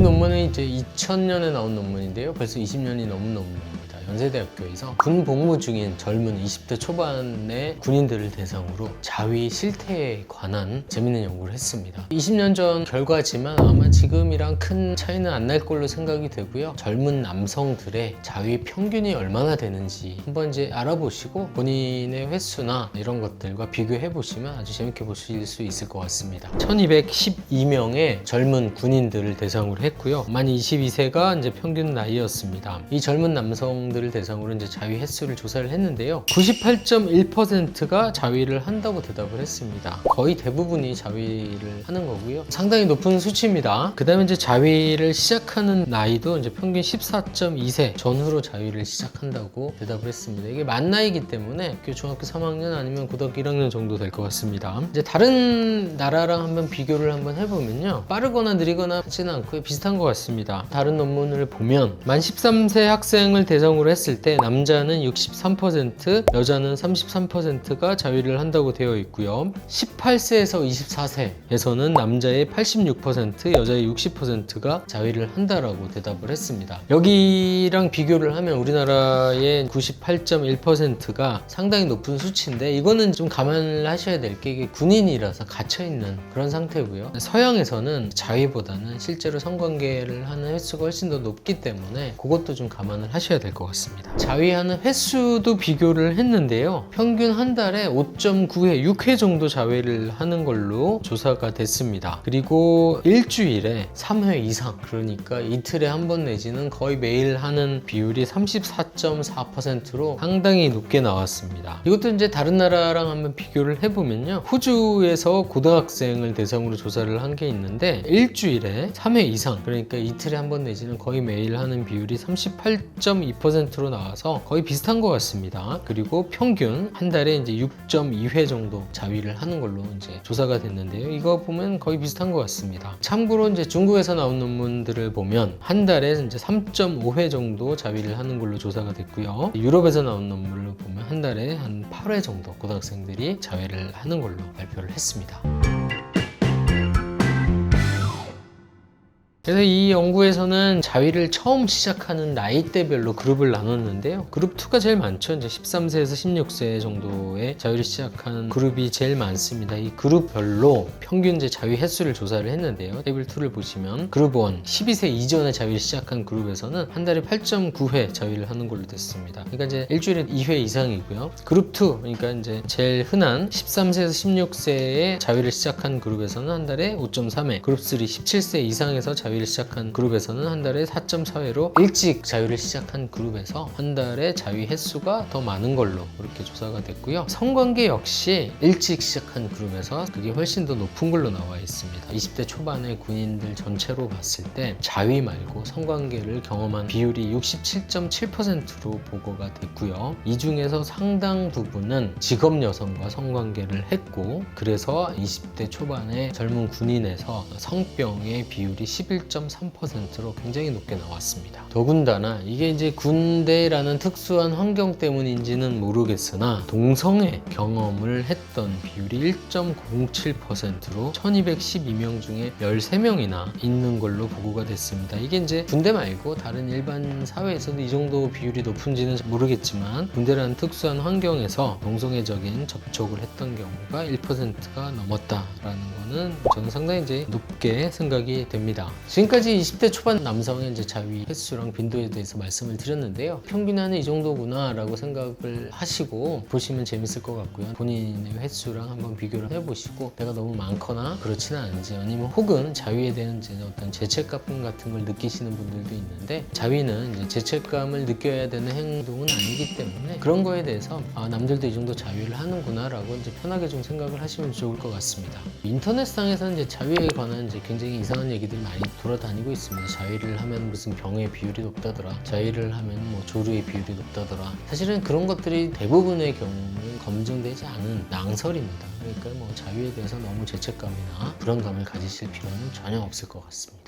이 논문은 이제 2000년에 나온 논문인데요. 벌써 20년이 넘은 논문입니다. 연세대학교에서 군 복무 중인 젊은 20대 초반의 군인들을 대상으로 자위 실태에 관한 재밌는 연구를 했습니다. 20년 전 결과지만 아마 지금이랑 큰 차이는 안 날 걸로 생각이 되고요. 젊은 남성들의 자위 평균이 얼마나 되는지 한번 이제 알아보시고 본인의 횟수나 이런 것들과 비교해 보시면 아주 재밌게 보실 수 있을 것 같습니다. 1212명의 젊은 군인들을 대상으로 했고요. 만 22세가 이제 평균 나이였습니다. 이 젊은 남성들 을 대상으로 이제 자위 횟수를 조사를 했는데요. 98.1%가 자위를 한다고 대답을 했습니다. 거의 대부분이 자위를 하는 거고요. 상당히 높은 수치입니다. 그 다음에 이제 자위를 시작하는 나이도 이제 평균 14.2세 전후로 자위를 시작한다고 대답을 했습니다. 이게 만 나이기 때문에 학교 중학교 3학년 아니면 고등학교 1학년 정도 될 것 같습니다. 이제 다른 나라랑 한번 비교를 한번 해보면요. 빠르거나 느리거나 하지는 않고 비슷한 것 같습니다. 다른 논문을 보면 만 13세 학생을 대상으로 했을 때 남자는 63%, 여자는 33%가 자위를 한다고 되어 있고요. 18세에서 24세에서는 남자의 86%, 여자의 60%가 자위를 한다라고 대답을 했습니다. 여기랑 비교를 하면 우리나라의 98.1%가 상당히 높은 수치인데 이거는 좀 감안을 하셔야 될 게 군인이라서 갇혀 있는 그런 상태고요. 서양에서는 자위보다는 실제로 성관계를 하는 횟수가 훨씬 더 높기 때문에 그것도 좀 감안을 하셔야 될 것 같 습니다. 자위하는 횟수도 비교를 했는데요. 평균 한 달에 5.9회, 6회 정도 자위를 하는 걸로 조사가 됐습니다. 그리고 일주일에 3회 이상, 그러니까 이틀에 한 번 내지는 거의 매일 하는 비율이 34.4%로 상당히 높게 나왔습니다. 이것도 이제 다른 나라랑 한번 비교를 해보면요. 호주에서 고등학생을 대상으로 조사를 한 게 있는데 일주일에 3회 이상, 그러니까 이틀에 한 번 내지는 거의 매일 하는 비율이 38.2%로 나와서 거의 비슷한 것 같습니다. 그리고 평균 한 달에 이제 6.2회 정도 자위를 하는 걸로 이제 조사가 됐는데요. 이거 보면 거의 비슷한 것 같습니다. 참고로 이제 중국에서 나온 논문들을 보면 한 달에 이제 3.5회 정도 자위를 하는 걸로 조사가 됐고요. 유럽에서 나온 논문을 보면 한 달에 한 8회 정도 고등학생들이 자위를 하는 걸로 발표를 했습니다. 그래서 이 연구에서는 자위를 처음 시작하는 나이대별로 그룹을 나눴는데요. 그룹 2가 제일 많죠. 이제 13세에서 16세 정도의 자위를 시작하는 그룹이 제일 많습니다. 이 그룹별로 평균 이제 자위 횟수를 조사를 했는데요. 테이블 2를 보시면 그룹 1, 12세 이전에 자위를 시작한 그룹에서는 한 달에 8.9회 자위를 하는 걸로 됐습니다. 그러니까 이제 일주일에 2회 이상이고요. 그룹 2, 그러니까 이제 제일 흔한 13세에서 16세에 자위를 시작한 그룹에서는 한 달에 5.3회, 그룹 3, 17세 이상에서 자위 를 시작한 그룹에서는 한 달에 4.4회로 일찍 자위를 시작한 그룹에서 한 달에 자위 횟수가 더 많은 걸로 그렇게 조사가 됐고요. 성관계 역시 일찍 시작한 그룹에서 그게 훨씬 더 높은 걸로 나와 있습니다. 20대 초반의 군인들 전체로 봤을 때 자위 말고 성관계를 경험한 비율이 67.7%로 보고가 됐고요. 이 중에서 상당 부분은 직업 여성과 성관계를 했고 그래서 20대 초반의 젊은 군인에서 성병의 비율이 11.3%로 굉장히 높게 나왔습니다. 더군다나 이게 이제 군대라는 특수한 환경 때문인지는 모르겠으나 동성애 경험을 했던 비율이 1.07%로 1212명 중에 13명이나 있는 걸로 보고가 됐습니다. 이게 이제 군대 말고 다른 일반 사회에서도 이 정도 비율이 높은지는 모르겠지만 군대라는 특수한 환경에서 동성애적인 접촉을 했던 경우가 1%가 넘었다라는 거는 저는 상당히 이제 높게 생각이 됩니다. 지금까지 20대 초반 남성의 이제 자위 횟수랑 빈도에 대해서 말씀을 드렸는데요. 평균하는 이 정도구나라고 생각을 하시고 보시면 재밌을 것 같고요. 본인의 횟수랑 한번 비교를 해보시고 내가 너무 많거나 그렇지는 않은지 아니면 혹은 자위에 대한 이제 어떤 죄책감 같은 걸 느끼시는 분들도 있는데 자위는 이제 죄책감을 느껴야 되는 행동은 아니기 때문에 그런 거에 대해서 아, 남들도 이 정도 자위를 하는구나라고 이제 편하게 좀 생각을 하시면 좋을 것 같습니다. 인터넷상에서는 이제 자위에 관한 이제 굉장히 이상한 얘기들이 많이 돌아다니고 있습니다. 자위를 하면 무슨 병의 비율이 높다더라. 자위를 하면 뭐 조류의 비율이 높다더라. 사실은 그런 것들이 대부분의 경우는 검증되지 않은 낭설입니다. 그러니까 뭐 자위에 대해서 너무 죄책감이나 불안감을 가지실 필요는 전혀 없을 것 같습니다.